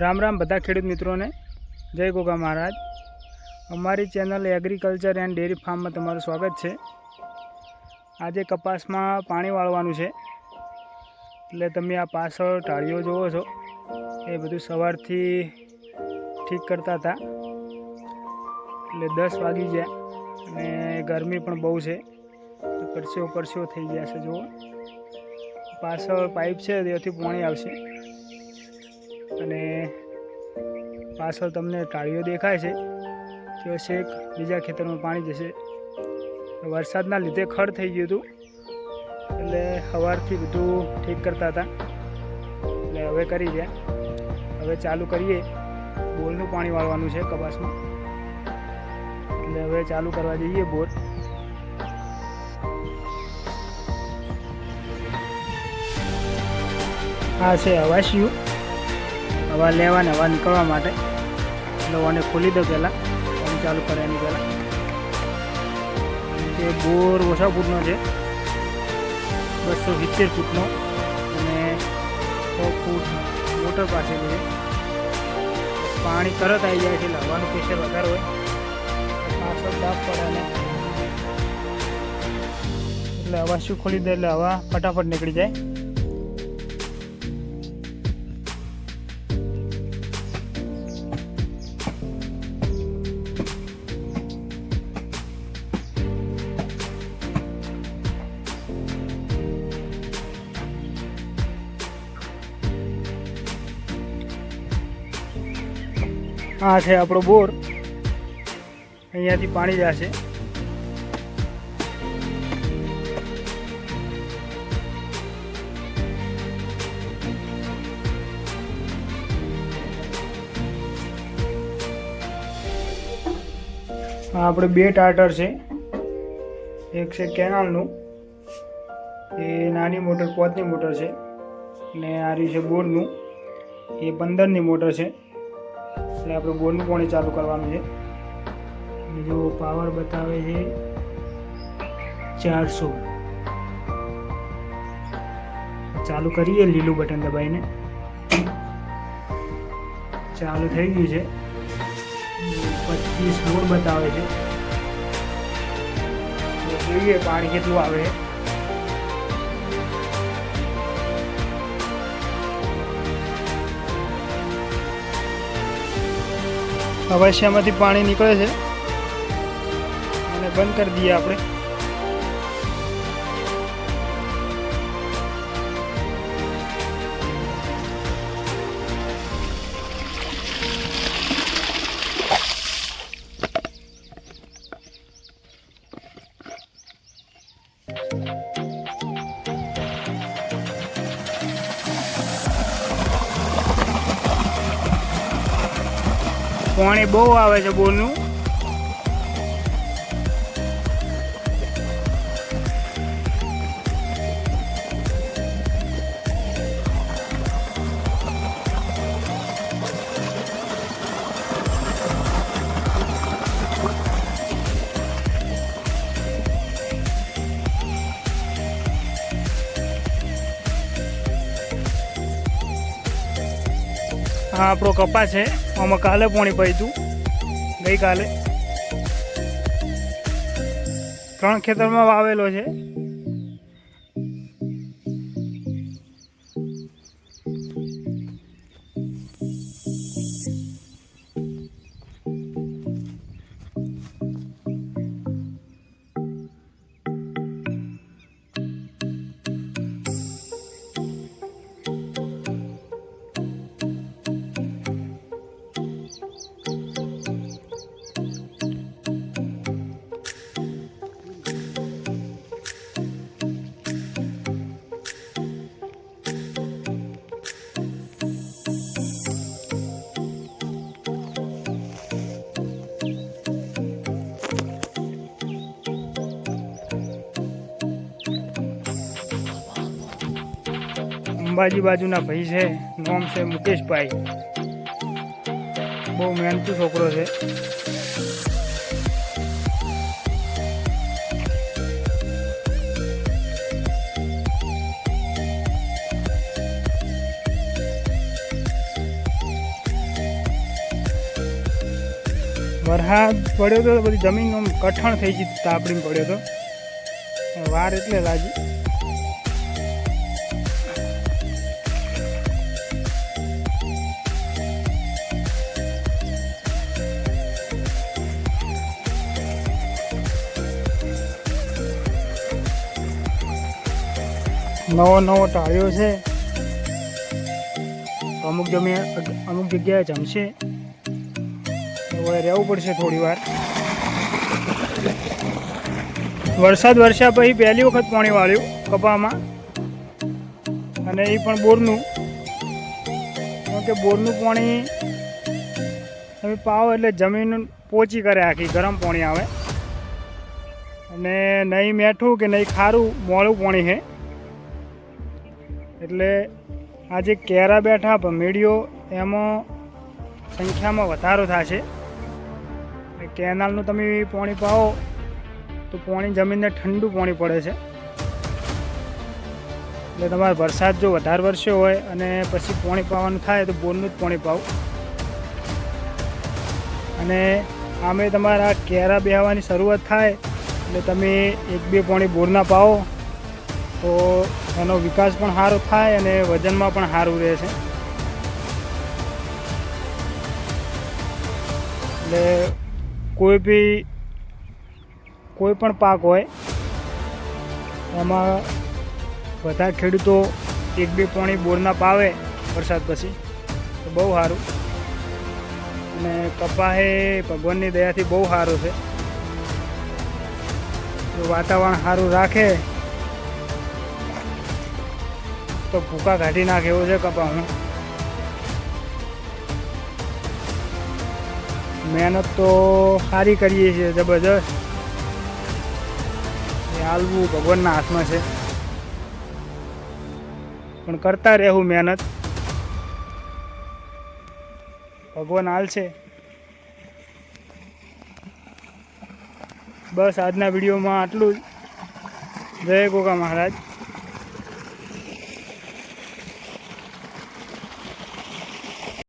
રામ રામ બધા ખેડૂત મિત્રોને. જય ગોગા મહારાજ. અમારી ચેનલ એગ્રીકલ્ચર એન્ડ ડેરી ફાર્મમાં તમારું સ્વાગત છે. આજે કપાસમાં પાણી વાળવાનું છે. એટલે તમે આ પાછળ ટાળીઓ જુઓ છો. એ બધું સવારથી ઠીક કરતા હતા. એટલે દસ વાગી ગયા અને ગરમી પણ બહુ છે. પરસેવો પરસેવો થઈ ગયા છે, જુઓ. પાછળ પાઇપ છે તેથી પાણી આવશે. અને પાછળ તમને ટાળીઓ દેખાય છે. તે છેક બીજા ખેતરમાં પાણી જશે. વરસાદના લીધે ખડ થઈ ગયું હતું. એટલે સવારથી બધું ઠીક કરતા હતા. એટલે હવે કરી રહ્યા. હવે ચાલુ કરીએ. બોરનું પાણી વાળવાનું છે કપાસમાં. એટલે હવે ચાલુ કરવા જઈએ બોર. હા છે હવાશિયું હવા લેવા ને હવા નીકળવા માટે. એટલે વાને ખોલી દો પહેલાં. પાણી ચાલુ કરે એની પહેલાં તે બોર ઓછા ફૂટનો છે, બસો સિત્તેર ફૂટનો અને સો ફૂટ મોટર પાસે છે. પાણી તરત આવી જાય છે, એટલે હવાનું પ્રેશર વધારે હોય. પાછળ દાબ પડે અને એટલે હવા શું ખોલી દે એટલે હવા ફટાફટ નીકળી જાય. આ છે આપણો બોર. અહીંયાથી પાણી જશે. આપણે બે ટાટર છે. એક છે કેનાલનું. એ નાની મોટર, પોતની મોટર છે. ને આ રહ્યું છે બોરનું. એ પંદરની મોટર છે. એટલે આપણે બોરનું પાણી ચાલુ કરવાનું છે. બીજો પાવર બતાવે છે ચારસો. ચાલુ કરીએ લીલું બટન દબાઈને ચાલુ થઈ ગયું છે. પચીસ બોર બતાવે છે. જોઈએ પાણી કેટલું આવે છે. અવશ્યમાંથી પાણી નીકળે છે. અને બંધ કરી દઈએ આપણે. પાણી બહુ આવે છે બોરનું. આ આપણો કપાસ છે. આમાં કાલે પાણી પડ્યું ગઈકાલે ત્રણ ખેતરમાં વાવેલો છે. અંબાજી બાજુના ભાઈ છે, નામ છે મુકેશભાઈ. બહુ મહેનતુ છોકરો છે. વરસાદ પડ્યો તો બધી જમીન કઠણ થઈ જતી તાપડી પડ્યો તો. વાર એટલે લાગી નવો નવો ટાળ્યો છે. અમુક જમીન અમુક જગ્યાએ જમશે. હવે રહેવું પડશે થોડી વાર. વરસાદ વરસ્યા પછી પહેલી વખત પાણી વાળ્યું કપામાં. અને એ પણ બોરનું. કે બોરનું પાણી તમે પાવો એટલે જમીન પોચી કરે આખી, ગરમ પાણી આવે. અને નહીં મેઠું કે નહીં ખારું મોળું પાણી છે. એટલે આ જે કેરા બેઠા ભમેડીઓ એમાં સંખ્યામાં વધારો થશે. કેનાલનું તમે પાણી પાવો તો પાણી જમીનને ઠંડુ પાણી પડે છે. એટલે તમારે વરસાદ જો વધારે વરસ્યો હોય અને પછી પાણી પાવાનું થાય તો બોરનું જ પાણી પાવું અને આમે તમારા કેરા બેહવાની શરૂઆત થાય એટલે તમે એક બે પાણી બોરના પાવો તો એનો વિકાસ પણ સારો થાય અને વજનમાં પણ સારું રહે છે. એટલે કોઈ બી, કોઈ પણ પાક હોય, એમાં બધા ખેડૂતો એક બે પાણી બોરના પાવે વરસાદ પછી, તો બહુ સારું. અને કપા એ ભગવાનની દયાથી બહુ સારું છે. વાતાવરણ સારું રાખે તો ભૂકા કાઢી નાખે એવો છે કપા હું મહેનત તો સારી કરીએ છીએ, જબરજસ્ત. એ હાલવું ભગવાનના હાથમાં છે. પણ કરતા રહેવું મહેનત. ભગવાન હાલ છે. બસ આજના વિડીયોમાં આટલું જ. જય ગોગા મહારાજ.